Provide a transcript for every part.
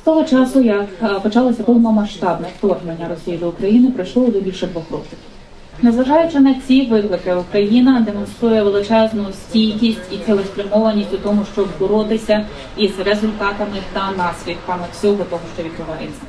З того часу, як е, почалося повномасштабне вторгнення Росії до України, пройшло вже більше двох років. Незважаючи на ці виклики, Україна демонструє величезну стійкість і цілеспрямованість у тому, щоб боротися із результатами та наслідками всього того, що відбувається.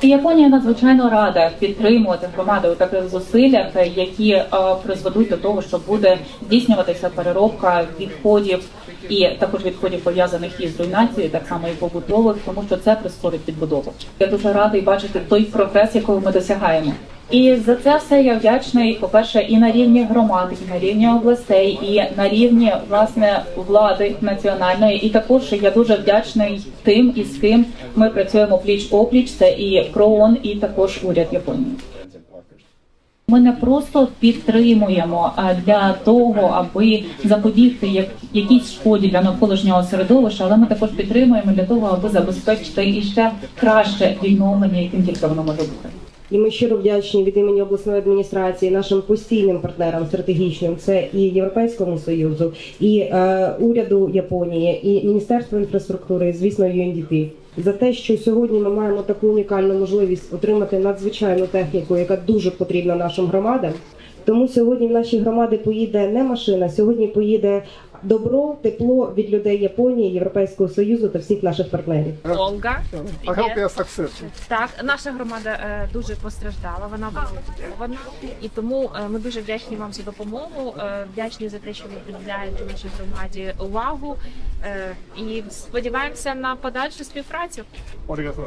І Японія надзвичайно рада підтримувати громади у таких зусиллях, які е, призведуть до того, що буде здійснюватися переробка відходів і також відходів пов'язаних із руйнацією, так само і побутових, тому що це прискорить підбудову. Я дуже радий бачити той прогрес, якого ми досягаємо. І за це все я вдячний, по-перше, і на рівні громад, і на рівні областей, і на рівні власне влади національної. І також я дуже вдячний тим, із ким ми працюємо пліч опліч. Це і КРООН, і також уряд Японії. Ми не просто підтримуємо для того, аби запобігти як якійсь шкоді для навколишнього середовища, але ми також підтримуємо для того, аби забезпечити іще краще відновлення, яким тільки воно може бути. І ми щиро вдячні від імені обласної адміністрації нашим постійним партнерам стратегічним. Це і Європейському Союзу, і е, уряду Японії, і Міністерству інфраструктури, і, звісно, UNDP. За те, що сьогодні ми маємо таку унікальну можливість отримати надзвичайну техніку, яка дуже потрібна нашим громадам. Тому сьогодні в наші громади поїде не машина, сьогодні поїде добро, тепло від людей Японії, Європейського Союзу та всіх наших партнерів. Олга. I hope they are successful. Так, наша громада е, дуже постраждала, вона була окупована, і тому е, ми дуже вдячні вам за допомогу. е, вдячні за те, що ви приділяєте нашій громаді увагу. і сподіваємося на подальшу співпрацю. Arigato.